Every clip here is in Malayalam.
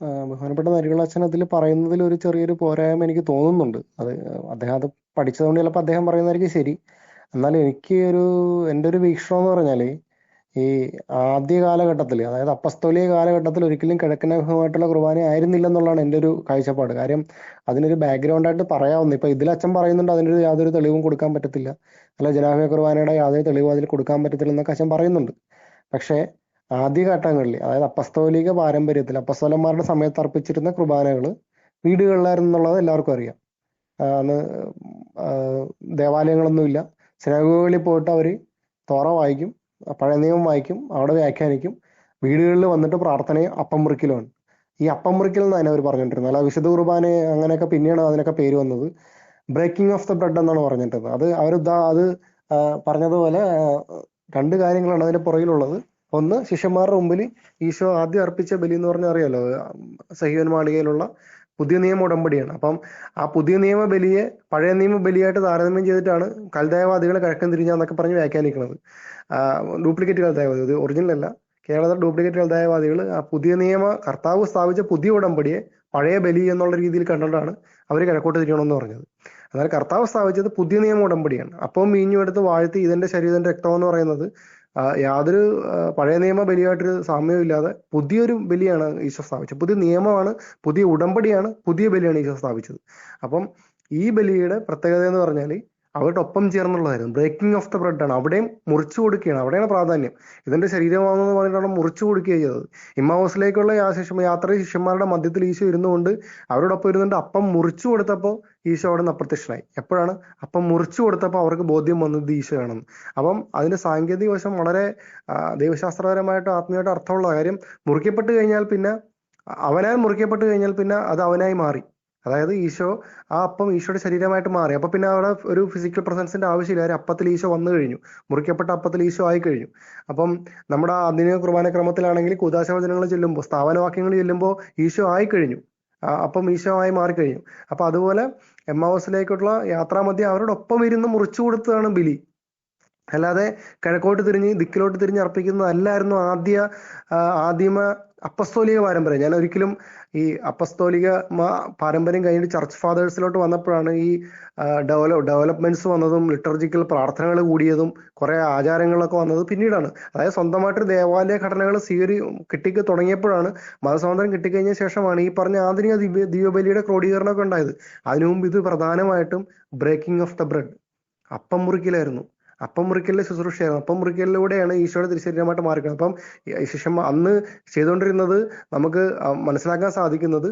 ബഹുമാനപ്പെട്ട നരികളച്ഛൻ അതിൽ പറയുന്നതിൽ ഒരു ചെറിയൊരു പോരായ്മ എനിക്ക് തോന്നുന്നുണ്ട്. അത് അദ്ദേഹം അത് പഠിച്ചതുകൊണ്ട് ചിലപ്പോൾ അദ്ദേഹം പറയുന്നതായിരിക്കും ശരി. എന്നാൽ എനിക്ക് ഒരു എന്റെ ഒരു വീക്ഷണം എന്ന് പറഞ്ഞാൽ ഈ ആദ്യ കാലഘട്ടത്തിൽ അതായത് അപ്പസ്തോലിയ കാലഘട്ടത്തിൽ ഒരിക്കലും കിഴക്കനഭിമുഖമായിട്ടുള്ള കുർബാന ആയിരുന്നില്ല എന്നുള്ളതാണ് എന്റെ ഒരു കാഴ്ചപ്പാട്. കാര്യം അതിനൊരു ബാക്ക്ഗ്രൗണ്ട് ആയിട്ട് പറയാവുന്ന ഇപ്പൊ ഇതിൽ അച്ഛൻ പറയുന്നുണ്ട് അതിനൊരു യാതൊരു തെളിവും കൊടുക്കാൻ പറ്റത്തില്ല. അല്ല ജനാഭിയ കുർബാനയുടെ യാതൊരു തെളിവും അതിൽ കൊടുക്കാൻ പറ്റത്തില്ല എന്നൊക്കെ അച്ഛൻ പറയുന്നുണ്ട്. പക്ഷേ ആദ്യഘട്ടങ്ങളിൽ അതായത് അപ്പസ്തോലിക പാരമ്പര്യത്തിൽ അപ്പസ്തോലന്മാരുടെ സമയത്ത് അർപ്പിച്ചിരുന്ന കുർബാനകൾ വീടുകളിലായിരുന്നു എന്നുള്ളത് എല്ലാവർക്കും അറിയാം. അന്ന് ദേവാലയങ്ങളൊന്നുമില്ല. സിനഗോഗുകളിൽ പോയിട്ട് അവർ തോറ വായിക്കും പഴയ നിയമം വായിക്കും അവിടെ വ്യാഖ്യാനിക്കും. വീടുകളിൽ വന്നിട്ട് പ്രാർത്ഥനയും അപ്പം മുറിക്കലുമാണ് ഈ അപ്പം മുറിക്കൽ എന്നാണ് അവർ പറഞ്ഞിട്ടിരുന്നത്. അല്ല വിശുദ്ധ കുർബാന അങ്ങനെയൊക്കെ പിന്നെയാണ് അതിനൊക്കെ പേര് വന്നത്. ബ്രേക്കിംഗ് ഓഫ് ദ ബ്രെഡ് എന്നാണ് പറഞ്ഞിട്ടുള്ളത്. അത് അവർ അത് പറഞ്ഞതുപോലെ രണ്ട് കാര്യങ്ങളാണ് അതിന്റെ പുറകിലുള്ളത്. ഒന്ന് ശിഷ്യന്മാരുടെ മുമ്പിൽ ഈശോ ആദ്യം അർപ്പിച്ച ബലി എന്ന് പറഞ്ഞാൽ അറിയാലോ സഹീവൻ മാളികയിലുള്ള പുതിയ നിയമ ഉടമ്പടിയാണ്. അപ്പം ആ പുതിയ നിയമ ബലിയെ പഴയ നിയമ ബലിയായിട്ട് താരതമ്യം ചെയ്തിട്ടാണ് കൽദായവാദികളെ കിഴക്കൻ തിരിഞ്ഞാന്നൊക്കെ പറഞ്ഞ് വ്യാഖ്യാനിക്കുന്നത്. ഡ്യൂപ്ലിക്കേറ്റ് കൽദേവാദി ഇത് ഒറിജിനൽ അല്ല. കേരളത്തിൽ ഡ്യൂപ്ലിക്കേറ്റ് കൽദേവാദികൾ ആ പുതിയ നിയമ കർത്താവ് സ്ഥാപിച്ച പുതിയ ഉടമ്പടിയെ പഴയ ബലി എന്നുള്ള രീതിയിൽ കണ്ടിട്ടാണ് അവർ കിഴക്കോട്ട് തിരിയണമെന്ന് പറഞ്ഞത്. എന്നാൽ കർത്താവ് സ്ഥാപിച്ചത് പുതിയ നിയമ ഉടമ്പടിയാണ്. അപ്പം മീഞ്ഞു എടുത്ത് വാഴ്ത്തി ഇതിന്റെ ശരീരത്തിന്റെ രക്തം എന്ന് പറയുന്നത് യാതൊരു പഴയ നിയമ ബലിയായിട്ടൊരു സാമ്യവും ഇല്ലാതെ പുതിയൊരു ബലിയാണ് ഈശോ സ്ഥാപിച്ചത്. പുതിയ നിയമമാണ് പുതിയ ഉടമ്പടിയാണ് പുതിയ ബലിയാണ് ഈശോ സ്ഥാപിച്ചത്. അപ്പം ഈ ബലിയുടെ പ്രത്യേകത എന്ന് പറഞ്ഞാൽ അവരുടെ ഒപ്പം ചേർന്നുള്ളതായിരുന്നു. ബ്രേക്കിംഗ് ഓഫ് ദ ബ്രെഡ് ആണ്. അവിടെയും മുറിച്ചു കൊടുക്കുകയാണ്. അവിടെയാണ് പ്രാധാന്യം. ഇതിന്റെ ശരീരമാണെന്ന് പറഞ്ഞിട്ടാണ് മുറിച്ചു കൊടുക്കുകയാണ് ചെയ്തത്. ഇമ്മാവസിലേക്കുള്ള യാത്ര ശിഷ്യന്മാരുടെ മധ്യത്തിൽ ഈശോ ഇരുന്നുകൊണ്ട് അവരോടൊപ്പം ഇരുന്നുകൊണ്ട് അപ്പം മുറിച്ചു കൊടുത്തപ്പോൾ ഈശോ അവിടെ നിന്ന് അപ്രത്യക്ഷനായി. എപ്പോഴാണ്? അപ്പം മുറിച്ചു കൊടുത്തപ്പോൾ അവർക്ക് ബോധ്യം വന്നത് ഈശോയാണെന്ന്. അപ്പം അതിന്റെ സാങ്കേതിക വശം വളരെ ദൈവശാസ്ത്രപരമായിട്ടോ ആത്മീയമായിട്ട് അർത്ഥമുള്ള കാര്യം മുറിക്കപ്പെട്ട് കഴിഞ്ഞാൽ പിന്നെ അവനാൽ മുറിക്കപ്പെട്ട് കഴിഞ്ഞാൽ പിന്നെ അത് അവനായി മാറി. അതായത് ഈശോ ആ അപ്പം ഈശോയുടെ ശരീരമായിട്ട് മാറി. അപ്പൊ പിന്നെ അവിടെ ഒരു ഫിസിക്കൽ പ്രസൻസിന്റെ ആവശ്യമില്ല. ഒരു അപ്പത്തിൽ ഈശോ വന്നു കഴിഞ്ഞു. മുറിക്കപ്പെട്ട അപ്പത്തിൽ ഈശോ ആയി കഴിഞ്ഞു. അപ്പം നമ്മുടെ ആധുനിക കുർബാന ക്രമത്തിലാണെങ്കിൽ കുദാശവചനങ്ങൾ ചെല്ലുമ്പോൾ സ്ഥാപനവാക്യങ്ങൾ ചെല്ലുമ്പോൾ ഈശോ ആയി കഴിഞ്ഞു. അപ്പം ഈശോ ആയി മാറിക്കഴിഞ്ഞു അപ്പൊ അതുപോലെ എം ഹൗസിലേക്കുള്ള യാത്രാമധ്യം അവരോടൊപ്പം ഇരുന്ന് മുറിച്ചു കൊടുത്തതാണ് ബിലി. അല്ലാതെ കിഴക്കോട്ട് തിരിഞ്ഞ് ദിക്കിലോട്ട് തിരിഞ്ഞ് അർപ്പിക്കുന്നതല്ലായിരുന്നു ആദ്യ ആദിമ അപ്പസ്തോലിക പാരമ്പര്യം. ഞാൻ ഒരിക്കലും ഈ അപ്പസ്തോലിക പാരമ്പര്യം കഴിഞ്ഞിട്ട് ചർച്ച് ഫാദേഴ്സിലോട്ട് വന്നപ്പോഴാണ് ഈ ഡെവലപ്പ് ഡെവലപ്മെന്റ്സ് വന്നതും ലിറ്റർജിക്കൽ പ്രാർത്ഥനകൾ കൂടിയതും കുറെ ആചാരങ്ങളൊക്കെ വന്നത് പിന്നീടാണ്. അതായത് സ്വന്തമായിട്ട് ദേവാലയ ഘടനകൾ സ്വീകരി കിട്ടിക്ക് തുടങ്ങിയപ്പോഴാണ് മതസ്വാതന്ത്ര്യം കിട്ടിക്കഴിഞ്ഞ ശേഷമാണ് ഈ പറഞ്ഞ ആധുനിക ദിവ്യ ദിവ്യബലിയുടെ ക്രോഡീകരണമൊക്കെ ഉണ്ടായത്. അതിനു മുമ്പ് ഇത് പ്രധാനമായിട്ടും ബ്രേക്കിംഗ് ഓഫ് ദ ബ്രെഡ് അപ്പം മുറിക്കലായിരുന്നു. അപ്പം മുറിക്കലിലെ ശുശ്രൂഷയായിരുന്നു അപ്പം മുറിക്കലിലൂടെയാണ് ഈശോയുടെ തിരുശരീരമായിട്ട് മാറിക്കുന്നത് അപ്പം ശിഷ്യന്മാർ അന്ന് ചെയ്തുകൊണ്ടിരുന്നത് നമുക്ക് മനസ്സിലാക്കാൻ സാധിക്കുന്നത്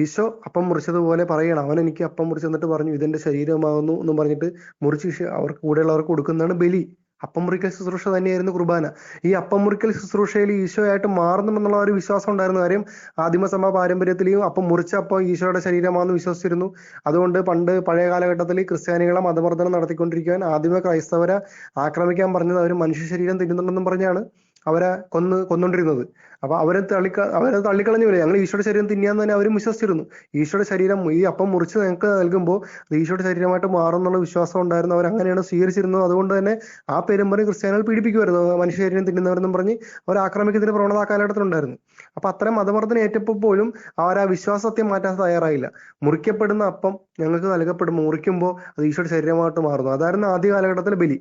ഈശോ അപ്പം മുറിച്ചതുപോലെ പറയണം. അവൻ എനിക്ക് അപ്പം മുറിച്ചു തന്നിട്ട് പറഞ്ഞു ഇതെന്റെ ശരീരമാകുന്നു എന്ന് പറഞ്ഞിട്ട് മുറിച്ച് അവർക്ക് കൂടെയുള്ളവർക്ക് കൊടുക്കുന്നതാണ് ബലി. അപ്പം മുറിക്കൽ ശുശ്രൂഷ തന്നെയായിരുന്നു കുർബാന. ഈ അപ്പം മുറിക്കൽ ശുശ്രൂഷയിൽ ഈശോയായിട്ട് മാറുന്നുമെന്നുള്ള ഒരു വിശ്വാസം ഉണ്ടായിരുന്ന കാര്യം ആദിമസഭ പാരമ്പര്യത്തിലെയും അപ്പം മുറിച്ച അപ്പം ഈശോയുടെ ശരീരമാണെന്ന് വിശ്വസിച്ചിരുന്നു. അതുകൊണ്ട് പണ്ട് പഴയ കാലഘട്ടത്തിൽ ക്രിസ്ത്യാനികളെ മതമർദ്ദനം നടത്തിക്കൊണ്ടിരിക്കാൻ ആദിമ ക്രൈസ്തവരെ ആക്രമിക്കാൻ പറഞ്ഞത് അവർ മനുഷ്യ ശരീരം തിന്നുന്നുണ്ടെന്നും പറഞ്ഞാണ്. അവരെ കൊന്ന് കൊന്നുകൊണ്ടിരുന്നത് അപ്പൊ അവരെ തള്ളിക്ക അവരെ തള്ളിക്കളഞ്ഞില്ല ഞങ്ങൾ ഈശോയുടെ ശരീരം തിന്നിയാന്ന് തന്നെ അവരും വിശ്വസിച്ചിരുന്നു. ഈശോയുടെ ശരീരം ഈ അപ്പം മുറിച്ച് ഞങ്ങൾക്ക് നൽകുമ്പോൾ ഈശോയുടെ ശരീരമായിട്ട് മാറും എന്നുള്ള വിശ്വാസം ഉണ്ടായിരുന്നു. അവർ അങ്ങനെയാണ് സ്വീകരിച്ചിരുന്നത്. അതുകൊണ്ട് തന്നെ ആ പെരുമ്പറി ക്രിസ്ത്യാനികൾ പീഡിപ്പിക്കുമായിരുന്നു. മനുഷ്യ ശരീരം തിന്നുന്നവരെന്നും പറഞ്ഞ് അവർ ആക്രമിക്കുന്നതിന് പ്രവണത കാലഘട്ടത്തിലുണ്ടായിരുന്നു. അപ്പൊ അത്തരം മതമർദ്ദനം ഏറ്റപ്പോൾ പോലും അവർ ആ വിശ്വാസത്തെ മാറ്റാൻ തയ്യാറായില്ല. മുറിക്കപ്പെടുന്ന അപ്പം ഞങ്ങൾക്ക് നൽകപ്പെടുമ്പോൾ മുറിക്കുമ്പോൾ അത് ഈശോയുടെ ശരീരമായിട്ട് മാറുന്നു. അതായിരുന്നു ആദ്യ കാലഘട്ടത്തിലെ ബലി.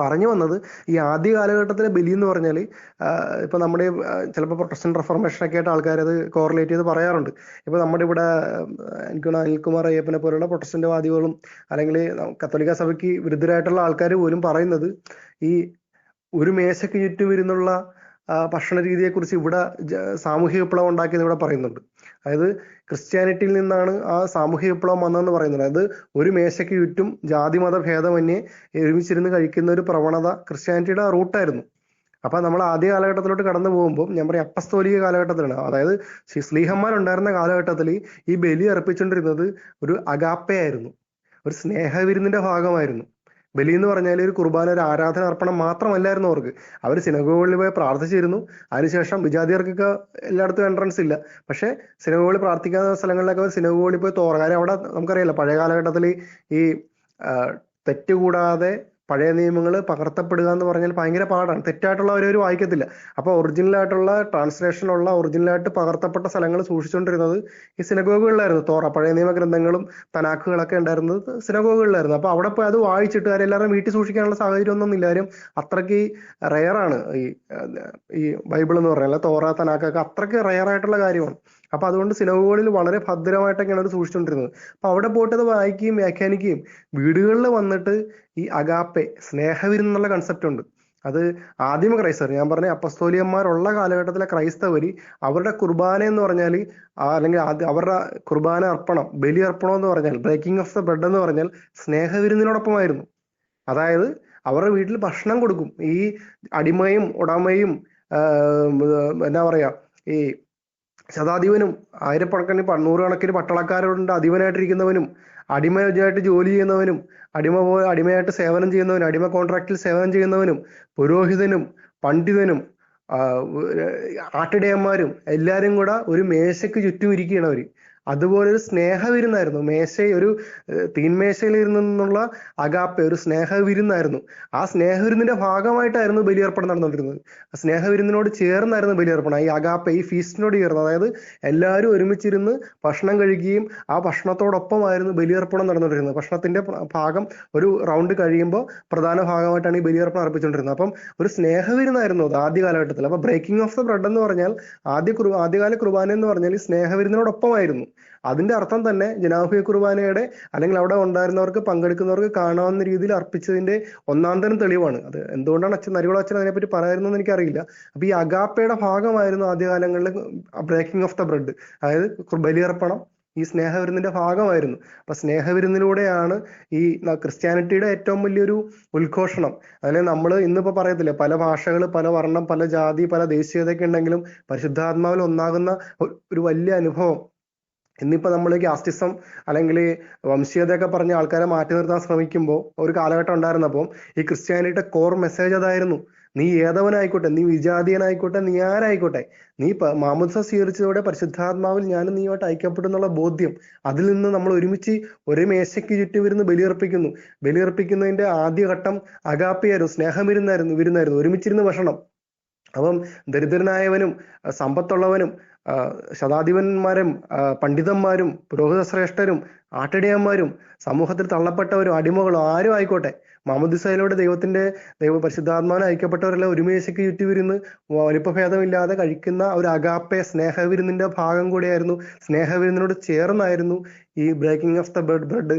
പറഞ്ഞു വന്നത് ഈ ആദ്യ കാലഘട്ടത്തിലെ ബലി എന്ന് പറഞ്ഞാൽ ഇപ്പൊ നമ്മുടെ ചിലപ്പോൾ പ്രൊട്ടസ്റ്റന്റ് റിഫർമേഷൻ ഒക്കെ ആയിട്ട് ആൾക്കാർ അത് കോറിലേറ്റ് ചെയ്ത് പറയാറുണ്ട്. ഇപ്പൊ നമ്മുടെ ഇവിടെ എനിക്ക് അനിൽകുമാർ അയ്യപ്പനെ പോലുള്ള പ്രൊട്ടസ്റ്റന്റ് വാദികളും അല്ലെങ്കിൽ കത്തോലിക്ക സഭയ്ക്ക് വിരുദ്ധരായിട്ടുള്ള ആൾക്കാർ പോലും പറയുന്നത് ഈ ഒരു മേശയ്ക്ക് ചുറ്റും ഇരുന്നുള്ള ഭക്ഷണ രീതിയെക്കുറിച്ച് ഇവിടെ സാമൂഹിക വിപ്ലവം ഉണ്ടാക്കിയത് ഇവിടെ പറയുന്നുണ്ട്. അതായത് ക്രിസ്ത്യാനിറ്റിയിൽ നിന്നാണ് ആ സാമൂഹ്യ വിപ്ലവം വന്നതെന്ന് പറയുന്നത് അതായത് ഒരു മേശയ്ക്ക് ചുറ്റും ജാതി മത ഭേദമന്യേ ഒരുമിച്ചിരുന്ന് കഴിക്കുന്ന ഒരു പ്രവണത ക്രിസ്ത്യാനിറ്റിയുടെ റൂട്ടായിരുന്നു. അപ്പൊ നമ്മൾ ആദ്യ കാലഘട്ടത്തിലോട്ട് കടന്നു പോകുമ്പോൾ ഞാൻ പറയാം അപ്പസ്തോലിക കാലഘട്ടത്തിലാണ്. അതായത് സ്ലീഹന്മാരുണ്ടായിരുന്ന കാലഘട്ടത്തിൽ ഈ ബലി അർപ്പിച്ചുകൊണ്ടിരുന്നത് ഒരു അഗാപ്പയായിരുന്നു. ഒരു സ്നേഹവിരുന്നിന്റെ ഭാഗമായിരുന്നു. ബലി എന്ന് പറഞ്ഞാൽ ഒരു കുർബാന ഒരു ആരാധന അർപ്പണം മാത്രമല്ലായിരുന്നു അവർക്ക്. അവർ സിനഗോകളിൽ പോയി പ്രാർത്ഥിച്ചിരുന്നു. അതിനുശേഷം വിജാതിയർക്കൊക്കെ എല്ലായിടത്തും എൻട്രൻസ് ഇല്ല. പക്ഷെ സിനഗോകളിൽ പ്രാർത്ഥിക്കുന്ന സ്ഥലങ്ങളിലൊക്കെ അവർ സിനഗോകളിൽ പോയി തോറ കാര്യം അവിടെ നമുക്കറിയാലോ പഴയ കാലഘട്ടത്തിൽ ഈ തെറ്റുകൂടാതെ പഴയ നിയമങ്ങൾ പകർത്തപ്പെടുക എന്ന് പറഞ്ഞാൽ ഭയങ്കര പാടാണ്. തെറ്റായിട്ടുള്ള അവരവർ വായിക്കത്തില്ല. അപ്പൊ ഒറിജിനൽ ആയിട്ടുള്ള ട്രാൻസ്ലേഷനുള്ള ഒറിജിനലായിട്ട് പകർത്തപ്പെട്ട സ്ഥലങ്ങൾ സൂക്ഷിച്ചുകൊണ്ടിരുന്നത് ഈ സിനഗോഗുകളിലായിരുന്നു തോറ പഴയ നിയമ ഗ്രന്ഥങ്ങളും തനാക്കുകളൊക്കെ ഉണ്ടായിരുന്നത് സിനഗോഗുകളിലായിരുന്നു അപ്പൊ അവിടെ പോയി അത് വായിച്ചിട്ട് അവരെല്ലാവരും വീട്ടിൽ സൂക്ഷിക്കാനുള്ള സാഹചര്യം ഒന്നും ഇല്ലാരും അത്രയ്ക്ക് റെയറാണ് ഈ ഈ ബൈബിൾ എന്ന് പറഞ്ഞാൽ തോറ തനാക്കൊക്കെ അത്രയ്ക്ക് റയറായിട്ടുള്ള കാര്യമാണ്. അപ്പൊ അതുകൊണ്ട് സിനഗോഗുകളിൽ വളരെ ഭദ്രമായിട്ടൊക്കെയാണ് അത് സൂക്ഷിച്ചുകൊണ്ടിരുന്നത് അപ്പൊ അവിടെ പോയിട്ട് അത് വായിക്കുകയും വ്യാഖ്യാനിക്കുകയും വീടുകളിൽ വന്നിട്ട് ഈ അഗാപ്പെ സ്നേഹവിരുന്നുള്ള കൺസെപ്റ്റ് ഉണ്ട്. അത് ആദ്യമ ക്രൈസ്തവർ ഞാൻ പറഞ്ഞ അപ്പസ്തോലിയന്മാരുള്ള കാലഘട്ടത്തിലെ ക്രൈസ്തവർ അവരുടെ കുർബാന എന്ന് പറഞ്ഞാൽ അല്ലെങ്കിൽ അവരുടെ കുർബാന അർപ്പണം ബലി അർപ്പണം എന്ന് പറഞ്ഞാൽ ബ്രേക്കിംഗ് ഓഫ് ദ ബ്രെഡ് എന്ന് പറഞ്ഞാൽ സ്നേഹവിരുന്നിനോടൊപ്പമായിരുന്നു. അതായത് അവരുടെ വീട്ടിൽ ഭക്ഷണം കൊടുക്കും. ഈ അടിമയും ഉടമയും എന്താ പറയാ ഈ ശതാധിപനും ആയിരക്കണക്കിന് പണ്ണൂറുകണക്കിന് നൂറുകണക്കിന് പട്ടാളക്കാരുണ്ട് അധിപനായിട്ടിരിക്കുന്നവനും അടിമയായിട്ട് ജോലി ചെയ്യുന്നവനും അടിമ അടിമയായിട്ട് സേവനം ചെയ്യുന്നവനും അടിമ കോൺട്രാക്റ്റിൽ സേവനം ചെയ്യുന്നവനും പുരോഹിതനും പണ്ഡിതനും ആട്ടിടയന്മാരും എല്ലാരും കൂടെ ഒരു മേശയ്ക്ക് ചുറ്റും ഇരിക്കുകയാണ് അവർ. അതുപോലെ ഒരു സ്നേഹവിരുന്നായിരുന്നു. മേശ ഒരു ഏഹ്, തീൻമേശയിൽ ഇരുന്നുള്ള അകാപ്പ ഒരു സ്നേഹവിരുന്നായിരുന്നു. ആ സ്നേഹവിരുന്നിന്റെ ഭാഗമായിട്ടായിരുന്നു ബലിയർപ്പണം നടന്നുകൊണ്ടിരുന്നത്. ആ സ്നേഹവിരുന്നിനോട് ചേർന്നായിരുന്നു ബലിയർപ്പണം. ഈ അഗാപ്പ ഈ ഫീസ്റ്റിനോട് ചേർന്ന് അതായത് എല്ലാവരും ഒരുമിച്ചിരുന്ന് ഭക്ഷണം കഴിക്കുകയും ആ ഭക്ഷണത്തോടൊപ്പമായിരുന്നു ബലിയർപ്പണം നടന്നുകൊണ്ടിരുന്നത്. ഭക്ഷണത്തിന്റെ ഭാഗം ഒരു റൗണ്ട് കഴിയുമ്പോൾ പ്രധാന ഭാഗമായിട്ടാണ് ഈ ബലിയർപ്പണം അർപ്പിച്ചുകൊണ്ടിരുന്നത്. അപ്പം ഒരു സ്നേഹവിരുന്നായിരുന്നു അത് ആദ്യ കാലഘട്ടത്തിൽ അപ്പൊ ബ്രേക്കിംഗ് ഓഫ് ദ ബ്രെഡ് എന്ന് പറഞ്ഞാൽ ആദ്യ കുർബ ആദ്യകാല കുർബാന എന്ന് പറഞ്ഞാൽ ഈ സ്നേഹവിരുന്നിനോടൊപ്പമായിരുന്നു. അതിന്റെ അർത്ഥം തന്നെ ജനാഭിയ കുർബാനയുടെ അല്ലെങ്കിൽ അവിടെ ഉണ്ടായിരുന്നവർക്ക് പങ്കെടുക്കുന്നവർക്ക് കാണാവുന്ന രീതിയിൽ അർപ്പിച്ചതിന്റെ ഒന്നാം തരം തെളിവാണ്. അത് എന്തുകൊണ്ടാണ് അച്ഛൻ നരികുളം അച്ഛൻ അതിനെപ്പറ്റി പറയുന്നതെന്ന് എനിക്കറിയില്ല. അപ്പൊ ഈ അഗാപ്പയുടെ ഭാഗമായിരുന്നു ആദ്യകാലങ്ങളിൽ ബ്രേക്കിംഗ് ഓഫ് ദ ബ്രെഡ് അതായത് ബലിയർപ്പണം ഈ സ്നേഹവിരുന്നിന്റെ ഭാഗമായിരുന്നു. അപ്പൊ സ്നേഹവിരുന്നിലൂടെയാണ് ഈ ക്രിസ്ത്യാനിറ്റിയുടെ ഏറ്റവും വലിയൊരു ഉദ്ഘോഷണം. അതിനെ നമ്മൾ ഇന്നിപ്പോ പറയത്തില്ല പല ഭാഷകൾ പല വർണം പല ജാതി പല ദേശീയതയൊക്കെ ഉണ്ടെങ്കിലും പരിശുദ്ധാത്മാവിൽ ഒന്നാകുന്ന ഒരു വലിയ അനുഭവം. ഇന്നിപ്പോ നമ്മൾ കാസ്റ്റിസം അല്ലെങ്കിൽ വംശീയതയൊക്കെ പറഞ്ഞ ആൾക്കാരെ മാറ്റി നിർത്താൻ ശ്രമിക്കുമ്പോൾ ഒരു കാലഘട്ടം ഉണ്ടായിരുന്നപ്പോൾ ഈ ക്രിസ്ത്യാനിയുടെ കോർ മെസ്സേജ് അതായിരുന്നു. നീ ഏതവനായിക്കോട്ടെ നീ വിജാതീയനായിക്കോട്ടെ നീ ആരായിക്കോട്ടെ നീ മാമുദ്സ സ്വീകരിച്ചതോടെ പരിശുദ്ധാത്മാവിൽ ഞാനും നീയുമായിട്ട് ഐക്യപ്പെടുന്നുള്ള ബോധ്യം അതിൽ നിന്ന് നമ്മൾ ഒരുമിച്ച് ഒരു മേശയ്ക്ക് ചുറ്റും ഇരുന്ന് ബലിയർപ്പിക്കുന്നു. ബലിയർപ്പിക്കുന്നതിന്റെ ആദ്യഘട്ടം അകാപ്പിയായിരുന്നു സ്നേഹം വിരുന്നായിരുന്നു ഒരുമിച്ചിരുന്ന് ഭക്ഷണം. അപ്പം ദരിദ്രനായവനും സമ്പത്തുള്ളവനും ശതാധിപന്മാരും പണ്ഡിതന്മാരും പുരോഹിത ശ്രേഷ്ഠരും ആട്ടിടയന്മാരും സമൂഹത്തിൽ തള്ളപ്പെട്ടവരും അടിമകളും ആരും ആയിക്കോട്ടെ. മാമുദിസയിലൂടെ ദൈവത്തിന്റെ ദൈവ പരിശുദ്ധാത്മാവിനെ ഐക്യപ്പെട്ടവരെല്ലാം ഒരുമേശയ്ക്ക് ചുറ്റുവിരുന്ന് വലിപ്പഭേദമില്ലാതെ കഴിക്കുന്ന ഒരു അഗാപ്പെ സ്നേഹവിരുന്നിന്റെ ഭാഗം കൂടിയായിരുന്നു സ്നേഹവിരുന്നിനോട് ചേർന്നായിരുന്നു ഈ breaking of the bed bread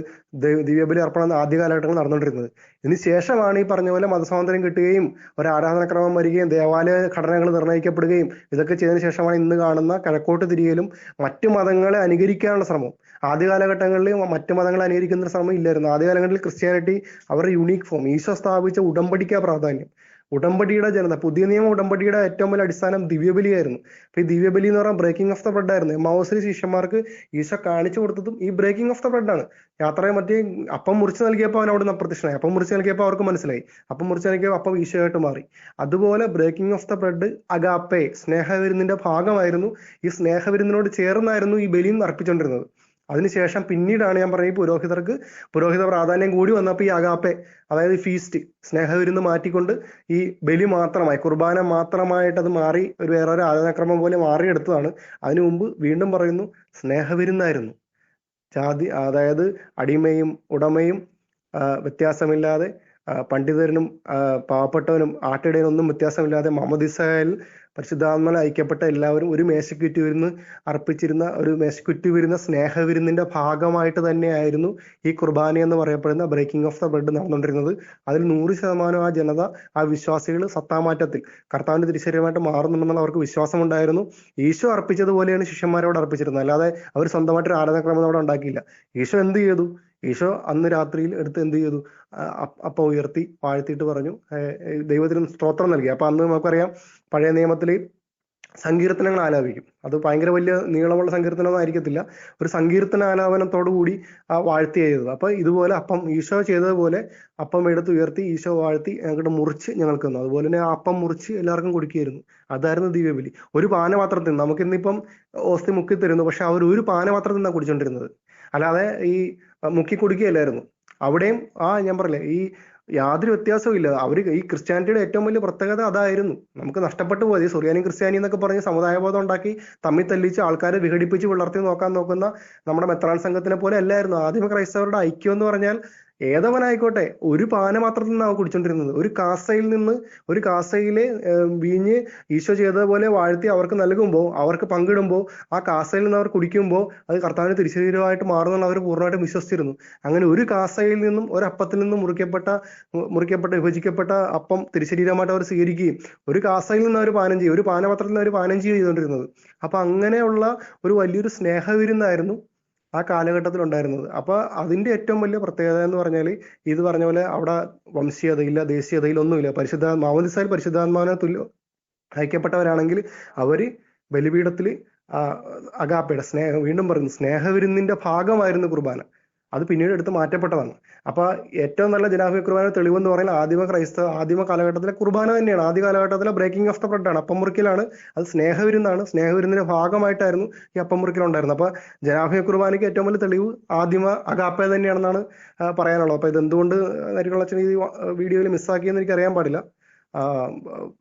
ദിവ്യബലി അർപ്പണം ആദ്യ കാലഘട്ടങ്ങൾ നടന്നുകൊണ്ടിരുന്നത്. ഇതിന് ശേഷമാണ് ഈ പറഞ്ഞ പോലെ മതസ്വാതന്ത്ര്യം കിട്ടുകയും ഒരു ആരാധനാക്രമം വരികയും ദേവാലയ ഘടനകൾ നിർണയിക്കപ്പെടുകയും ഇതൊക്കെ ചെയ്തതിനു ശേഷമാണ് ഇന്ന് കാണുന്ന കിഴക്കോട്ട് തിരിയലും മറ്റു മതങ്ങളെ അനുകരിക്കാനുള്ള ശ്രമം ആദ്യ കാലഘട്ടങ്ങളിൽ മറ്റു മതങ്ങളെ അനുകരിക്കുന്ന ശ്രമം ഇല്ലായിരുന്നു. ആദ്യ കാലഘട്ടത്തിൽ ക്രിസ്ത്യാനിറ്റി അവരുടെ യുണീക് ഫോം ഈശോ സ്ഥാപിച്ച ഉടമ്പടിക്കാ പ്രാധാന്യം. ഉടമ്പടിയുടെ ജനത പുതിയ നിയമ ഉടമ്പടിയുടെ ഏറ്റവും വലിയ അടിസ്ഥാനം ദിവ്യബലിയായിരുന്നു അപ്പൊ ഈ ദിവ്യബലി എന്ന് പറഞ്ഞാൽ ബ്രേക്കിംഗ് ഓഫ് ദ ബ്രെഡ് ആയിരുന്നു. മൗസരി ശിഷ്യന്മാർക്ക് ഈശോ കാണിച്ചു കൊടുത്തതും ഈ ബ്രേക്കിംഗ് ഓഫ് ദ ബ്രെഡ് ആണ്. യാത്രയെ മറ്റേ അപ്പം മുറിച്ച് നൽകിയപ്പോൾ അവൻ അവിടെ നിന്ന് അപ്രത്യക്ഷനായി. അപ്പം മുറിച്ച് നൽകിയപ്പോൾ അവർക്ക് മനസ്സിലായി. അപ്പം മുറിച്ച് നൽകിയപ്പോൾ അപ്പം ഈശോയായിട്ട് മാറി. അതുപോലെ ബ്രേക്കിംഗ് ഓഫ് ദ ബ്രെഡ് അഗാപ്പെ സ്നേഹവിരുന്നിന്റെ ഭാഗമായിരുന്നു ഈ സ്നേഹവിരുന്നിനോട് ചേർന്നായിരുന്നു ഈ ബലിയും അർപ്പിച്ചുകൊണ്ടിരുന്നത്. അതിനുശേഷം പിന്നീടാണ് ഞാൻ പറഞ്ഞ പുരോഹിതർക്ക് പുരോഹിത പ്രാധാന്യം കൂടി വന്നപ്പോൾ ഈ അഗാപ്പെ അതായത് ഫീസ്റ്റ് സ്നേഹവിരുന്ന് മാറ്റിക്കൊണ്ട് ഈ ബലി മാത്രമായി കുർബാന മാത്രമായിട്ട് അത് മാറി ഒരു വേറൊരു ആരാധനാക്രമം പോലെ മാറിയെടുത്തതാണ്. അതിനു മുമ്പ് വീണ്ടും പറയുന്നു സ്നേഹവിരുന്നായിരുന്നു. ജാതി അതായത് അടിമയും ഉടമയും വ്യത്യാസമില്ലാതെ പണ്ഡിതരനും പാവപ്പെട്ടവനും ആട്ടിടയനും ഒന്നും വ്യത്യാസമില്ലാതെ മുഹമ്മദ് പരിശുദ്ധാത്മല ഐക്യപ്പെട്ട എല്ലാവരും ഒരു മേശക്കുറ്റി വിരുന്ന് അർപ്പിച്ചിരുന്ന ഒരു മേശക്കുറ്റി വരുന്ന സ്നേഹവിരുന്നിന്റെ ഭാഗമായിട്ട് തന്നെയായിരുന്നു ഈ കുർബാന എന്ന് പറയപ്പെടുന്ന ബ്രേക്കിംഗ് ഓഫ് ദ ബ്രെഡ് നടന്നുകൊണ്ടിരുന്നത്. അതിൽ നൂറ് ശതമാനം ആ ജനത ആ വിശ്വാസികൾ സത്താമാറ്റത്തിൽ കർത്താവിന്റെ തിരിച്ചറിയുമായിട്ട് മാറുന്നുണ്ടെന്നുള്ള അവർക്ക് വിശ്വാസമുണ്ടായിരുന്നു. ഈശോ അർപ്പിച്ചതുപോലെയാണ് ശിഷ്യന്മാരോട് അർപ്പിച്ചിരുന്നത്. അല്ലാതെ അവർ സ്വന്തമായിട്ട് ഒരു ആരാധനക്രമം അവിടെ ഉണ്ടാക്കിയില്ല. ഈശോ എന്ത് ചെയ്തു? ഈശോ അന്ന് രാത്രിയിൽ എടുത്ത് എന്ത് ചെയ്തു? അപ്പ ഉയർത്തി വാഴ്ത്തിയിട്ട് പറഞ്ഞു. ദൈവത്തിനും സ്തോത്രം നൽകി. അപ്പൊ അന്ന് നമുക്കറിയാം പഴയ നിയമത്തിൽ സങ്കീർത്തനങ്ങൾ ആലാപിക്കും. അത് ഭയങ്കര വലിയ നീളമുള്ള സങ്കീർത്തനമൊന്നും ആയിരിക്കത്തില്ല. ഒരു സങ്കീർത്തന ആലാപനത്തോടുകൂടി ആ വാഴ്ത്തി ചെയ്തത്. അപ്പൊ ഇതുപോലെ അപ്പം ഈശോ ചെയ്തതുപോലെ അപ്പം എടുത്ത് ഉയർത്തി ഈശോ വാഴ്ത്തി ഞങ്ങളുടെ മുറിച്ച് ഞങ്ങൾക്ക് തന്നു. അതുപോലെ തന്നെ ആ അപ്പം മുറിച്ച് എല്ലാവർക്കും കൊടുക്കുകയായിരുന്നു. അതായിരുന്നു ദിവ്യബലി. ഒരു പാനപാത്രത്തിൽ നിന്ന് നമുക്ക് ഇന്നിപ്പം ഓസ്തി മുക്കി തരുന്നു. പക്ഷെ അവർ ഒരു പാനപാത്രത്തിൽ നിന്നാണ് കുടിച്ചോണ്ടിരുന്നത്. അല്ലാതെ ഈ മുക്കി കൊടുക്കുകയല്ലായിരുന്നു അവിടെയും ആ ഞാൻ പറഞ്ഞില്ലേ ഈ യാതൊരു വ്യത്യാസവും ഇല്ല. അവർ ഈ ക്രിസ്ത്യാനിറ്റിയുടെ ഏറ്റവും വലിയ പ്രത്യേകത അതായിരുന്നു. നമുക്ക് നഷ്ടപ്പെട്ടു പോയത്. സുറിയാനി ക്രിസ്ത്യാനി എന്നൊക്കെ പറഞ്ഞ് സമുദായബോധം ഉണ്ടാക്കി തമ്മിൽ തല്ലിച്ച് ആൾക്കാരെ വിഘടിപ്പിച്ച് വളർത്തി നോക്കാൻ നോക്കുന്ന നമ്മുടെ മെത്രാൻ സംഘത്തിനെ പോലെ അല്ലായിരുന്നു. ആദിമ ക്രൈസ്തവരുടെ ഐക്യം എന്ന് പറഞ്ഞാൽ ഏതവനായിക്കോട്ടെ ഒരു പാന മാത്രത്തിൽ നിന്നാണ് കുടിച്ചോണ്ടിരുന്നത്. ഒരു കാസയിൽ നിന്ന് ഒരു കാസയിലെ വീഞ്ഞ് ഈശോ ചെയ്തതുപോലെ വാഴ്ത്തി അവർക്ക് നൽകുമ്പോൾ അവർക്ക് പങ്കിടുമ്പോൾ ആ കാസയിൽ നിന്ന് അവർ കുടിക്കുമ്പോൾ അത് കർത്താവിന് തിരിശരീരമായിട്ട് മാറുന്നുള്ള അവർ പൂർണമായിട്ടും വിശ്വസിച്ചിരുന്നു. അങ്ങനെ ഒരു കാസയിൽ നിന്നും ഒരു അപ്പത്തിൽ നിന്നും മുറിക്കപ്പെട്ട മുറിക്കപ്പെട്ട വിഭജിക്കപ്പെട്ട അപ്പം തിരിശരീരമായിട്ട് അവർ സ്വീകരിക്കുകയും ഒരു കാസയിൽ നിന്ന് അവർ പാനം ചെയ്യും ഒരു പാനപാത്രത്തിൽ നിന്ന് അവർ പാനം ചെയ്തുകൊണ്ടിരുന്നത്. അപ്പൊ അങ്ങനെയുള്ള ഒരു വലിയൊരു സ്നേഹവിരുന്നായിരുന്നു ആ കാലഘട്ടത്തിൽ ഉണ്ടായിരുന്നത് അപ്പൊ അതിന്റെ ഏറ്റവും വലിയ പ്രത്യേകത എന്ന് പറഞ്ഞാൽ ഇത് പറഞ്ഞ പോലെ അവിടെ വംശീയതയില്ല ദേശീയതയില്ല ഒന്നുമില്ല. പരിശുദ്ധ മാമോദിസായിൽ പരിശുദ്ധാത്മാവിനെ തുല്യ അയക്കപ്പെട്ടവരാണെങ്കിൽ അവർ ബലിപീഠത്തിൽ അഗാപ്പയുടെ സ്നേഹം വീണ്ടും പറയുന്നു സ്നേഹവിരുന്നിന്റെ ഭാഗമായിരുന്നു കുർബാന. അത് പിന്നീട് എടുത്ത് മാറ്റപ്പെട്ടതാണ്. അപ്പൊ ഏറ്റവും നല്ല ജനാഭിയ കുർബാന തെളിവെന്ന് പറയുന്നത് ആദിമ ക്രൈസ്തവ ആദിമ കാലഘട്ടത്തിലെ കുർബാന തന്നെയാണ്. ആദ്യ കാലഘട്ടത്തിലെ ബ്രേക്കിംഗ് ഓഫ് ദ ബ്രെഡാണ് അപ്പം മുറിക്കലാണ്. അത് സ്നേഹവിരുന്നാണ്. സ്നേഹവിരുന്നിന്റെ ഭാഗമായിട്ടായിരുന്നു ഈ അപ്പം മുറിക്കൽ ഉണ്ടായിരുന്നത്. അപ്പൊ ജനാഭിയ കുർബാനയ്ക്ക് ഏറ്റവും വലിയ തെളിവ് ആദിമ അഗാപ്പ തന്നെയാണെന്നാണ് പറയാനുള്ളത്. അപ്പൊ ഇത് എന്തുകൊണ്ട് നരിക്കുളച്ചൻ ഈ വീഡിയോയിൽ മിസ്സാക്കിയെന്ന് എനിക്ക് അറിയാൻ പാടില്ല.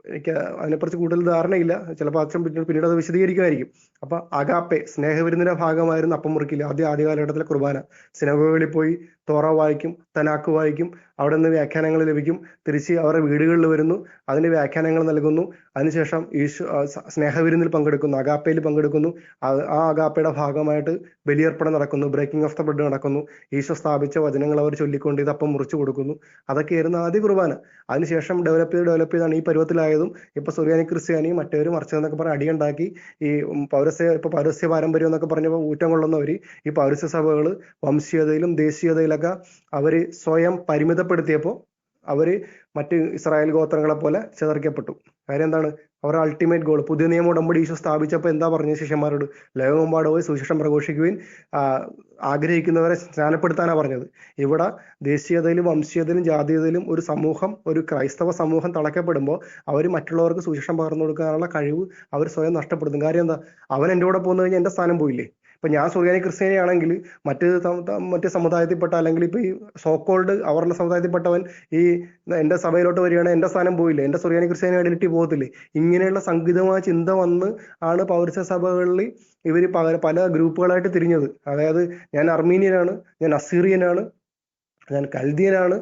എനിക്ക് അതിനെക്കുറിച്ച് കൂടുതൽ ധാരണയില്ല. ചിലപ്പോൾ അച്ഛൻ പിന്നീട് പിന്നീട് അത് വിശദീകരിക്കുമായിരിക്കും. അപ്പൊ അഗാപ്പെ സ്നേഹവിരുന്നിന്റെ ഭാഗമായിരുന്നു അപ്പം മുറിക്കില്ല ആദ്യ ആദ്യ കാലഘട്ടത്തിലെ കുർബാന. സിനഗോഗുകളിൽ പോയി തോറ വായിക്കും തലാക്ക് വായിക്കും അവിടെ നിന്ന് വ്യാഖ്യാനങ്ങൾ ലഭിക്കും. തിരിച്ച് അവരുടെ വീടുകളിൽ വരുന്നു. അതിന് വ്യാഖ്യാനങ്ങൾ നൽകുന്നു. അതിനുശേഷം ഈശോ സ്നേഹവിരുന്നിൽ പങ്കെടുക്കുന്നു അഗാപ്പയിൽ പങ്കെടുക്കുന്നു. ആ- അഗാപ്പയുടെ ഭാഗമായിട്ട് ബലിയർപ്പണം നടക്കുന്നു. ബ്രേക്കിംഗ് ഓഫ് ദ ബ്രെഡ് നടക്കുന്നു. ഈശോ സ്ഥാപിച്ച വചനങ്ങൾ അവർ ചൊല്ലിക്കൊണ്ട് ഇത് അപ്പം മുറിച്ചു കൊടുക്കുന്നു. അതൊക്കെയായിരുന്നു ആദ്യ കുർബാന. അതിനുശേഷം ഡെവലപ്പ് ചെയ്ത് ഡെവലപ്പ് ചെയ്താണ് ഈ പരുവത്തിലായതും ഇപ്പൊ സുറിയാനി ക്രിസ്ത്യാനി മറ്റവര് മറിച്ചതെന്നൊക്കെ പറഞ്ഞ് അടിയുണ്ടാക്കി. ഈ പൗരസ്യ ഇപ്പൊ പൗരസ്യ പാരമ്പര്യം എന്നൊക്കെ പറഞ്ഞപ്പോൾ ഊറ്റം കൊള്ളുന്നവര് ഈ പൗരസ്യ സഭകൾ വംശീയതയിലും ദേശീയതയിലൊക്കെ അവർ സ്വയം പരിമിതപ്പെടുത്തിയപ്പോൾ അവർ മറ്റ് ഇസ്രായേൽ ഗോത്രങ്ങളെ പോലെ ചിതറിക്കപ്പെട്ടു. കാര്യം എന്താണ്? അവരുടെ അൾട്ടിമേറ്റ് ഗോൾ പുതിയ നിയമ ഉടമ്പടി ഈശോ സ്ഥാപിച്ചപ്പോൾ എന്താ പറഞ്ഞ ശിഷ്യന്മാരോട്? ലോകമെമ്പാട് പോയി സുശേഷം പ്രഘോഷിക്കുവാൻ ആഗ്രഹിക്കുന്നവരെ സ്നാനപ്പെടുത്താനാണ് പറഞ്ഞത്. ഇവിടെ ദേശീയതയിലും വംശീയതയിലും ജാതീയതയിലും ഒരു സമൂഹം ഒരു ക്രൈസ്തവ സമൂഹം തളയ്ക്കപ്പെടുമ്പോൾ അവർ മറ്റുള്ളവർക്ക് സുശേഷം പകർന്നു കൊടുക്കാനുള്ള കഴിവ് അവർ സ്വയം നഷ്ടപ്പെടുത്തും. കാര്യം എന്താ? അവൻ എന്റെ കൂടെ പോകുന്നു കഴിഞ്ഞാൽ എന്റെ സ്ഥാനം പോയില്ലേ? ഇപ്പൊ ഞാൻ സുറിയാനി ക്രിസ്ത്യാനി ആണെങ്കിൽ മറ്റ് മറ്റ് സമുദായത്തിൽപ്പെട്ട അല്ലെങ്കിൽ ഇപ്പൊ ഈ സോക്കോൾഡ് അവരുടെ സമുദായത്തിൽപ്പെട്ടവൻ ഈ എന്റെ സഭയിലോട്ട് വരികയാണെങ്കിൽ എന്റെ സ്ഥാനം പോയില്ലേ എന്റെ സുറിയാനി ക്രിസ്ത്യാനി ഐഡന്റിറ്റി പോകത്തില്ലേ? ഇങ്ങനെയുള്ള സംഗീതമായ ചിന്ത വന്ന് ആണ് പൗരസ്യ സഭകളിൽ ഇവർ പല ഗ്രൂപ്പുകളായിട്ട് തിരിഞ്ഞത്. അതായത് ഞാൻ അർമീനിയനാണ് ഞാൻ അസീറിയനാണ് ഞാൻ കൽദിയനാണ്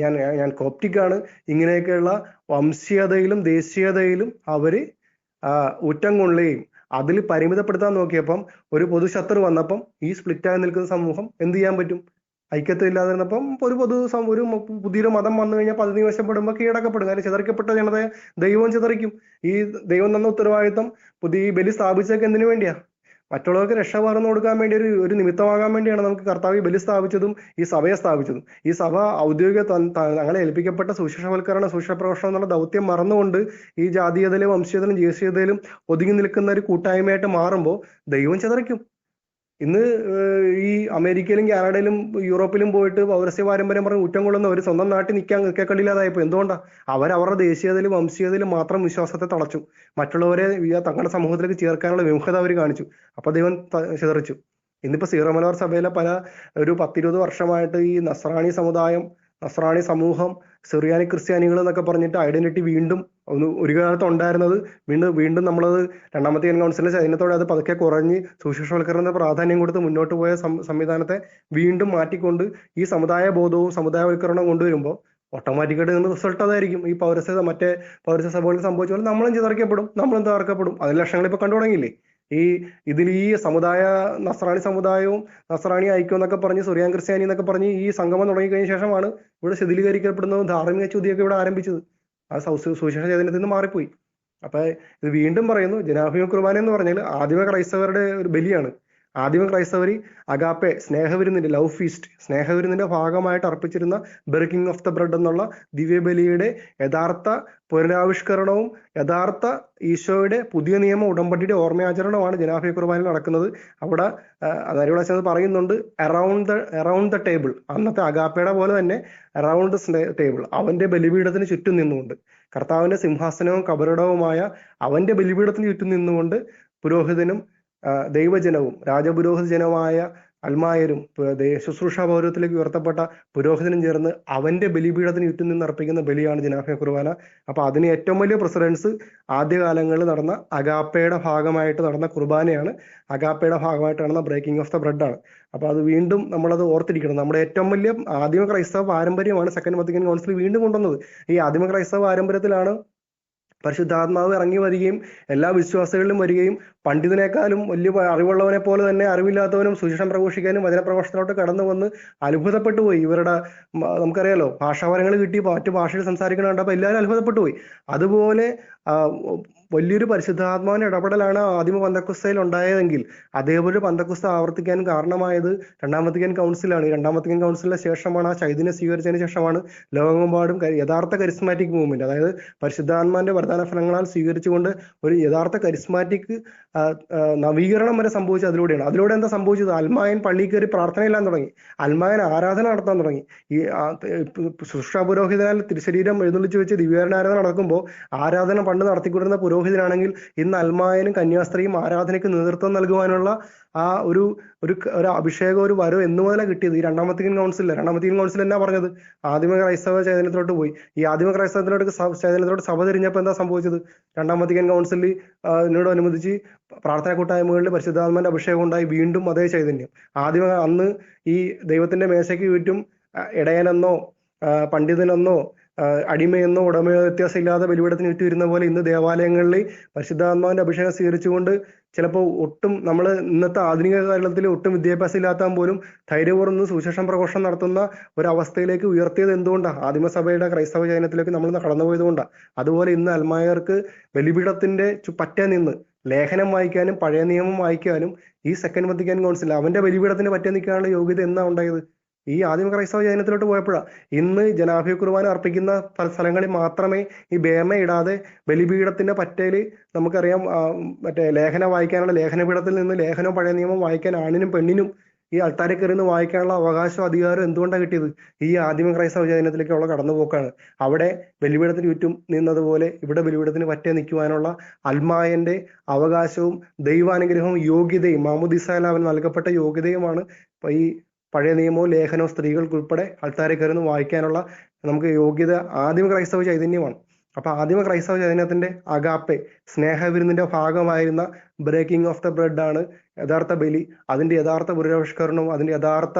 ഞാൻ ഞാൻ കോപ്റ്റിക് ആണ് ഇങ്ങനെയൊക്കെയുള്ള വംശീയതയിലും ദേശീയതയിലും അവർ ഉറ്റം കൊള്ളുകയും അതിൽ പരിമിതപ്പെടുത്താൻ നോക്കിയപ്പം ഒരു പൊതുശത്രു വന്നപ്പം ഈ സ്പ്ലിറ്റ് ആയി നിൽക്കുന്ന സമൂഹം എന്ത് ചെയ്യാൻ പറ്റും? ഐക്യത്തിലില്ലാതിരുന്നപ്പം ഒരു പൊതു ഒരു പുതിയൊരു മതം വന്നു കഴിഞ്ഞാൽ പദ്ധതി വശപ്പെടുമ്പോൾ കീഴടക്കപ്പെടും. കാര്യം ചിതറിക്കപ്പെട്ട ജനതയെ ദൈവം ചിതറിക്കും. ഈ ദൈവം തന്ന ഉത്തരവാദിത്തം പുതിയ ബലി സ്ഥാപിച്ചതൊക്കെ എന്തിനു വേണ്ടിയാ? മറ്റുള്ളവർക്ക് രക്ഷ പകർന്നു കൊടുക്കാൻ വേണ്ടി ഒരു ഒരു നിമിത്തമാകാൻ വേണ്ടിയാണ് നമുക്ക് കർത്താവ് ബലി സ്ഥാപിച്ചതും ഈ സഭയെ സ്ഥാപിച്ചതും. ഈ സഭ ഔദ്യോഗിക തങ്ങളെ ഏൽപ്പിക്കപ്പെട്ട സുശേഷവൽക്കരണ സുശേഷ പ്രവർത്തനം എന്നുള്ള ദൗത്യം മറന്നുകൊണ്ട് ഈ ജാതീയതയിലും വംശീയതയിലും ദേശീയതയിലും ഒതുങ്ങി നിൽക്കുന്ന ഒരു കൂട്ടായ്മയായിട്ട് മാറുമ്പോൾ ദൈവം ചിതറിക്കും. ഇന്ന് ഈ അമേരിക്കയിലും കാനഡയിലും യൂറോപ്പിലും പോയിട്ട് പൗരസ്യ പാരമ്പര്യം പറഞ്ഞ് ഊറ്റം കൊള്ളുന്നവർ സ്വന്തം നാട്ടിൽ നിൽക്കാൻ നിൽക്കക്കളില്ലാതായപ്പോ എന്തുകൊണ്ടാ? അവർ അവരുടെ ദേശീയതയിലും വംശീയതയിലും മാത്രം വിശ്വാസത്തെ തളച്ചു. മറ്റുള്ളവരെ തങ്ങളുടെ സമൂഹത്തിലേക്ക് ചേർക്കാനുള്ള വിമുഖത അവർ കാണിച്ചു. അപ്പൊ ദൈവം ചിതറിച്ചു. ഇന്നിപ്പോ സീറോ മലബാർ സഭയിലെ പല ഒരു പത്തിരുപത് വർഷമായിട്ട് ഈ നസ്രാണി സമുദായം നസ്രാണി സമൂഹം സിറിയാനി ക്രിസ്ത്യാനികൾ എന്നൊക്കെ പറഞ്ഞിട്ട് ഐഡന്റിറ്റി വീണ്ടും ഒന്ന് ഒരു കാലത്ത് ഉണ്ടായിരുന്നത്. വീണ്ടും വീണ്ടും നമ്മളത് രണ്ടാമത്തെ ഇന്ത്യൻ കൗൺസിലിന്റെ ചൈനത്തോടെ അത് പതുക്കെ കുറഞ്ഞ് സുശേഷവൽക്കരണത്തിന് പ്രാധാന്യം കൊടുത്ത് മുന്നോട്ട് പോയ സംവിധാനത്തെ വീണ്ടും മാറ്റിക്കൊണ്ട് ഈ സമുദായ ബോധവും സമുദായവൽക്കരണവും കൊണ്ടുവരുമ്പോൾ ഓട്ടോമാറ്റിക്കായിട്ട് ഇതിന്റെ റിസൾട്ട് അതായിരിക്കും. ഈ പൗരസ മറ്റേ പൗരസ സഭകളിൽ സംഭവിച്ച പോലെ നമ്മളും ചിതറിക്കപ്പെടും. നമ്മളും തകർക്കപ്പെടും. അതിൽ ലക്ഷങ്ങൾ ഇപ്പൊ കണ്ടു തുടങ്ങിയില്ലേ? ഈ ഇതിൽ ഈ സമുദായ നസ്രാണി സമുദായവും നസ്രാണി ഐക്യം എന്നൊക്കെ പറഞ്ഞ് സുറിയാൻ ക്രിസ്ത്യാനി എന്നൊക്കെ പറഞ്ഞ് ഈ സംഗമം തുടങ്ങി കഴിഞ്ഞ ശേഷമാണ് ഇവിടെ ശിഥിലീകരിക്കപ്പെടുന്നതും ധാർമ്മിക ചുതിയൊക്കെ ഇവിടെ ആരംഭിച്ചത്. ആ സുവിശേഷ ചൈതന്യത്തിൽ നിന്ന് മാറിപ്പോയി. അപ്പൊ ഇത് വീണ്ടും പറയുന്നു ജനാഭിമ കുർബാന എന്ന് പറഞ്ഞാൽ ആദിമ ക്രൈസ്തവരുടെ ഒരു ബലിയാണ്. ആദിമ ക്രൈസ്തവർ അഗാപ്പെ സ്നേഹവിരുന്നിന്റെ ലവ് ഫീസ്റ്റ് സ്നേഹവിരുന്നിന്റെ ഭാഗമായിട്ട് അർപ്പിച്ചിരുന്ന ബ്രേക്കിംഗ് ഓഫ് ദ ബ്രെഡ് എന്നുള്ള ദിവ്യബലിയുടെ യഥാർത്ഥ പുനരാവിഷ്കരണവും യഥാർത്ഥ ഈശോയുടെ പുതിയ നിയമ ഉടമ്പടിയുടെ ഓർമ്മയാചരണമാണ് ജനാഭിയ കുർബാനയിൽ നടക്കുന്നത്. അവിടെ അതായത് ചെന്ന് പറയുന്നുണ്ട് around the around the table അന്നത്തെ അഗാപ്പയുടെ പോലെ തന്നെ അറൌണ്ട് ടേബിൾ അവന്റെ ബലിപീഠത്തിന് ചുറ്റും നിന്നുകൊണ്ട് കർത്താവിന്റെ സിംഹാസനവും കബറിടവുമായ അവന്റെ ബലിപീഠത്തിന് ചുറ്റും നിന്നുകൊണ്ട് പുരോഹിതനും ദൈവജനവും രാജപുരോഹിത ജനമായ അൽമായരും ശുശ്രൂഷ പൗരത്തിലേക്ക് ഉയർത്തപ്പെട്ട പുരോഹിതനും ചേർന്ന് അവന്റെ ബലിപീഠത്തിന് ചുറ്റും നിന്ന് അർപ്പിക്കുന്ന ബലിയാണ് ജനാഫെ കുർബാന. അപ്പൊ അതിന് ഏറ്റവും വലിയ പ്രസിഡൻസ് ആദ്യകാലങ്ങളിൽ നടന്ന അഗാപ്പയുടെ ഭാഗമായിട്ട് നടന്ന കുർബാനയാണ്. അഗാപ്പയുടെ ഭാഗമായിട്ട് നടന്ന ബ്രേക്കിംഗ് ഓഫ് ദ ബ്രെഡ് ആണ്. അപ്പൊ അത് വീണ്ടും നമ്മളത് ഓർത്തിരിക്കണം. നമ്മുടെ ഏറ്റവും വലിയ ആദിമ ക്രൈസ്തവ പാരമ്പര്യമാണ് സെക്കൻഡ് വത്തിക്കൻ കൗൺസിൽ വീണ്ടും കൊണ്ടുവന്നത്. ഈ ആദിമ ക്രൈസ്തവ പാരമ്പര്യത്തിലാണ് പരിശുദ്ധാത്മാവ് ഇറങ്ങി വരികയും എല്ലാ വിശ്വാസികളിലും വരികയും പണ്ഡിതനേക്കാളും വലിയ അറിവുള്ളവനെ പോലെ തന്നെ അറിവില്ലാത്തവനും സുശേഷം പ്രഘോഷിക്കാനും വചനപ്രഘോഷത്തിലോട്ട് കടന്നു വന്ന് അത്ഭുതപ്പെട്ടു പോയി. ഇവരുടെ നമുക്കറിയാലോ ഭാഷാവരങ്ങൾ കിട്ടി മറ്റു ഭാഷയിൽ സംസാരിക്കണ കണ്ടപ്പോൾ എല്ലാവരും അത്ഭുതപ്പെട്ടു പോയി. അതുപോലെ വലിയൊരു പരിശുദ്ധാത്മാവിന്റെ ഇടപെടലാണ് ആദിമ പന്തക്കുസ്തയിൽ ഉണ്ടായതെങ്കിൽ. അതേപോലെ പന്തക്കുസ്ത ആവർത്തിക്കാൻ കാരണമായത് രണ്ടാം വത്തിക്കൻ കൗൺസിലാണ്. ഈ രണ്ടാം വത്തിക്കൻ കൗൺസിലിന് ശേഷമാണ് ആ ചൈതന്യം സ്വീകരിച്ചതിന് ശേഷമാണ് ലോകമെമ്പാടും യഥാർത്ഥ കരിസ്മാറ്റിക് മൂവ്മെന്റ് അതായത് പരിശുദ്ധാത്മാന്റെ വരദാന ഫലങ്ങളാൽ സ്വീകരിച്ചുകൊണ്ട് ഒരു യഥാർത്ഥ കരിസ്മാറ്റിക് നവീകരണം വരെ സംഭവിച്ചത് അതിലൂടെയാണ്. അതിലൂടെ എന്താ സംഭവിച്ചത്? അൽമായൻ പള്ളി കയറി പ്രാർത്ഥനയില്ലാൻ തുടങ്ങി. അൽമായൻ ആരാധന നടത്താൻ തുടങ്ങി. ഈ ശുശ്രൂഷ പുരോഹിതനാൽ തിരുശരീരം എഴുന്നള്ളിച്ച് വെച്ച് ദിവ്യാരാധന നടക്കുമ്പോൾ ആരാധന പണ്ട് നടത്തിക്കൊണ്ടിരുന്ന പുരോഹിതനാണെങ്കിൽ ഇന്ന് അൽമായനും കന്യാസ്ത്രീയും ആരാധനയ്ക്ക് നേതൃത്വം നൽകുവാനുള്ള ആ ഒരു ഒരു ഒരു അഭിഷേകം ഒരു വരവ് എന്ന് മുതലാണ് കിട്ടിയത്? ഈ രണ്ടാമത്തെ കൗൺസിലിൽ രണ്ടാമത്തെ കൗൺസിൽ എന്നാ പറഞ്ഞത്? ആദിമ ക്രൈസ്തവ ചേതനത്തിലോട്ട് പോയി. ഈ ആദിമ ക്രൈസ്തവത്തിലോട്ട് ചേതനത്തിലോട്ട് സഭ തിരിഞ്ഞപ്പോൾ എന്താ സംഭവിച്ചത്? രണ്ടാമത്തെ കൗൺസിലിൽ ഇതിനോടനുബന്ധിച്ച് പ്രാർത്ഥന കൂട്ടായ്മകളിൽ പരിശുദ്ധാത്മാന്റെ അഭിഷേകം ഉണ്ടായി വീണ്ടും അതേ ചൈതന്യം. ആദ്യമ അന്ന് ഈ ദൈവത്തിന്റെ മേശയ്ക്ക് ചുറ്റും ഇടയനെന്നോ പണ്ഡിതനെന്നോ അടിമയെന്നോ ഉടമയോ വ്യത്യാസമില്ലാതെ ബലിപീഠത്തിന് ചുറ്റും ഇരുന്ന പോലെ ഇന്ന് ദേവാലയങ്ങളിൽ പരിശുദ്ധാത്മാവിന്റെ അഭിഷേകം സ്വീകരിച്ചുകൊണ്ട് ചിലപ്പോൾ ഒട്ടും നമ്മൾ ഇന്നത്തെ ആധുനിക കാലത്തിൽ ഒട്ടും വിദ്യാഭ്യാസം ഇല്ലാത്താൻ പോലും ധൈര്യപൂർവം സുവിശേഷം പ്രഘോഷണം നടത്തുന്ന ഒരവസ്ഥയിലേക്ക് ഉയർത്തിയത് എന്തുകൊണ്ടാണ് ആദിമസഭയുടെ ക്രൈസ്തവ ചൈനത്തിലേക്ക് നമ്മൾ കടന്നുപോയത് കൊണ്ടാണ് അതുപോലെ ഇന്ന് അൽമായർക്ക് ബലിപീഠത്തിന്റെ പറ്റേ നിന്ന് ലേഖനം വായിക്കാനും പഴയ നിയമം വായിക്കാനും ഈ സെക്കൻഡ് വത്തിക്കാൻ കൗൺസിൽ അവന്റെ ബലിപീഠത്തിന് പറ്റേ നിൽക്കാനുള്ള യോഗ്യത എന്നാ ഉണ്ടായത്? ഈ ആദിമ ക്രൈസ്തവ ജനത്തിലോട്ട് പോയപ്പോഴാണ് ഇന്ന് ജനാഭ്യ കുർബാന അർപ്പിക്കുന്ന സ്ഥലങ്ങളിൽ മാത്രമേ ഈ ബേമ ഇടാതെ ബലിപീഠത്തിന്റെ പറ്റേൽ നമുക്കറിയാം മറ്റേ ലേഖനം വായിക്കാനുള്ള ലേഖനപീഠത്തിൽ നിന്ന് ലേഖനവും പഴയ നിയമം വായിക്കാൻ ആണിനും പെണ്ണിനും ഈ അൾത്താരെ കയറി നിന്ന് വായിക്കാനുള്ള അവകാശം അധികാരം എന്തുകൊണ്ടാണ് കിട്ടിയത്? ഈ ആദിമ ക്രൈസ്തവ ജനത്തിലേക്കുള്ള കടന്നുപോക്കാണ്. അവിടെ ബലിപീഠത്തിന് ചുറ്റും നിന്നതുപോലെ ഇവിടെ ബലിപീഠത്തിന് പറ്റേ നിൽക്കുവാനുള്ള അൽമായന്റെ അവകാശവും ദൈവാനുഗ്രഹവും യോഗ്യതയും മാമുദിസാല അവൻ നൽകപ്പെട്ട യോഗ്യതയുമാണ് ഈ പഴയ നിയമവും ലേഖനവും സ്ത്രീകൾക്ക് ഉൾപ്പെടെ അൾത്താരെ കയറി വായിക്കാനുള്ള നമുക്ക് യോഗ്യത ആദിമ ക്രൈസ്തവ ചൈതന്യമാണ്. അപ്പൊ ആദിമ ക്രൈസ്തവ ചൈതന്യത്തിന്റെ അഗാപ്പെ സ്നേഹവിരുന്നിന്റെ ഭാഗമായിരുന്ന ബ്രേക്കിംഗ് ഓഫ് ദ ബ്രെഡ് ആണ് യഥാർത്ഥ ബലി. അതിന്റെ യഥാർത്ഥ പുനരാവിഷ്കരണവും അതിന്റെ യഥാർത്ഥ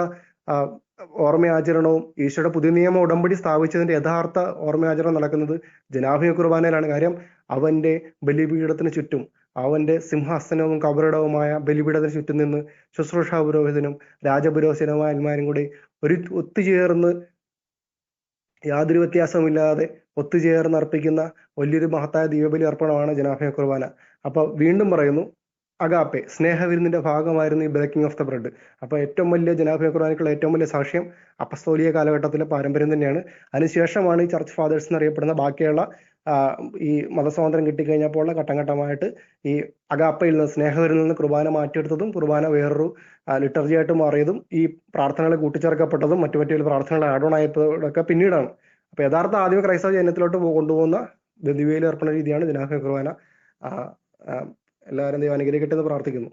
ഓർമ്മ ഓർമ്മയാചരണവും ഈശോയുടെ പുതിയ നിയമ ഉടമ്പടി സ്ഥാപിച്ചതിന്റെ യഥാർത്ഥ ഓർമ്മയാചരണം നടക്കുന്നത് ജനാഭിയ കുർബാനയിലാണ്. കാര്യം അവന്റെ ബലിപീഠത്തിന് ചുറ്റും അവന്റെ സിംഹാസനവും കബറിടവുമായ ബലിപീഠത്തിന് ചുറ്റും നിന്ന് ശുശ്രൂഷാ പുരോഹിതനും രാജപുരോഹിതനുമായ അന്മാരും കൂടി ഒരു ഒത്തുചേർന്ന് യാതൊരു വ്യത്യാസമില്ലാതെ ഒത്തുചേർന്ന് അർപ്പിക്കുന്ന വലിയൊരു മഹത്തായ ദീപബലി അർപ്പണമാണ് ജനാഭയ കുർബാന. അപ്പൊ വീണ്ടും പറയുന്നു അഗാപ്പെ സ്നേഹവിരുന്നിന്റെ ഭാഗമായിരുന്നു ഈ ബ്രേക്കിംഗ് ഓഫ് ദ ബ്രെഡ് അപ്പൊ ഏറ്റവും വലിയ ജനാഭയ കുർബാനയ്ക്കുള്ള ഏറ്റവും വലിയ സാക്ഷ്യം അപ്പസ്തോലിയ കാലഘട്ടത്തിലെ പാരമ്പര്യം തന്നെയാണ്. അതിനുശേഷമാണ് ഈ ചർച്ച് ഫാദേഴ്സ് എന്നറിയപ്പെടുന്ന ബാക്കിയുള്ള ഈ മതസ്വാതന്ത്ര്യം കിട്ടിക്കഴിഞ്ഞപ്പോൾ ഘട്ടം ഘട്ടമായിട്ട് ഈ അഗാപ്പയിൽ നിന്ന് സ്നേഹത്തിൽ നിന്ന് കുർബാന മാറ്റിയെടുത്തതും കുർബാന വേറൊരു ലിറ്റർജി ആയിട്ട് മാറിയതും ഈ പ്രാർത്ഥനകൾ കൂട്ടിച്ചേർക്കപ്പെട്ടതും മറ്റു മറ്റു പ്രാർത്ഥനകൾ ആഡ് ഓൺ ആയപ്പോഴൊക്കെ പിന്നീടാണ്. അപ്പൊ യഥാർത്ഥ ആദ്യ ക്രൈസ്തവ ജനത്തിലോട്ട് കൊണ്ടുപോകുന്ന ദിവ്യയിൽ ഏർപ്പെടുന്ന രീതിയാണ് ജനാഹ കുർബാന. എല്ലാവരും ദൈവം അനുഗ്രഹിക്കട്ടെ എന്ന് പ്രാർത്ഥിക്കുന്നു.